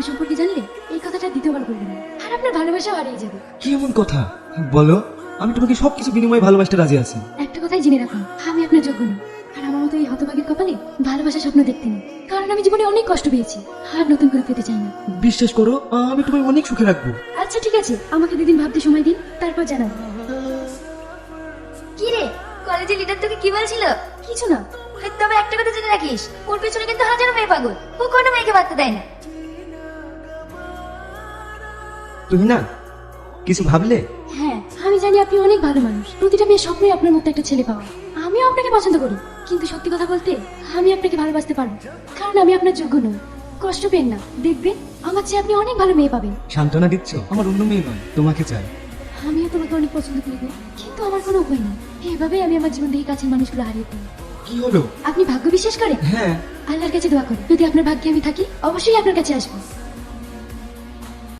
আমার সম্পর্কে জানলে এই কথাটা দ্বিতীয়বার বলবেন না। আর আপনার ভালোবাসাও হারিয়ে যাবে। কি এমন কথা? বলো আমি তোমাকে সবকিছু বিনিময়ে ভালোবাসতে রাজি আছি। একটা কথাই জেনে রাখুন আমি আপনার যোগ্য না আর আমার মতো এই হতভাগের কপালে ভালোবাসা স্বপ্ন দেখতে নেই। কারণ আমি জীবনে অনেক কষ্ট পেয়েছি আর নতুন করে পেতে চাই না। বিশ্বাস করো আমি তোমায় অনেক সুখে রাখব। আচ্ছা ঠিক আছে আমাকে দুদিন ভাবতে সময় দিন তারপর জানাব। কি রে কলেজের লিডার তোকে কি বলছিল? কিছু না। তবে একটা কথা জেনে রাখিস ওর পেছনে কিন্তু হাজারো মেয়ে পাগল। ও কোনো মেয়েকে বাঁধতে দেয় না? তুমি না কিছু ভাবলে? হ্যাঁ আমি জানি আপনি অনেক ভালো মানুষ। প্রতিটা মেয়ে স্বপ্নই আপনার মতো একটা ছেলে পাওয়া। আমিও আপনাকে পছন্দ করি কিন্তু সত্যি কথা বলতে আমি আপনাকে ভালোবাসতে পারব কারণ আমি আপনার যোগ্য নই। কষ্ট পেন না দেখবেন আমার চেয়ে আপনি অনেক ভালো মেয়ে পাবেন। সান্ত্বনা দিচ্ছ? আমার অন্য মেয়ে নয় তোমাকে চাই। আমিও তোমাকে অনেক পছন্দ করি গো। কিন্তু আমার কোনো উপায় নেই। এইভাবেই আমি আমার জীবন থেকে কাছের মানুষগুলো হারিয়ে ফেলি। কি হলো? আপনি ভাগ্য বিশ্বাস করেন? হ্যাঁ। আল্লাহর কাছে দোয়া করি যদি আপনার ভাগ্যে আমি থাকি অবশ্যই আপনার কাছে আসব।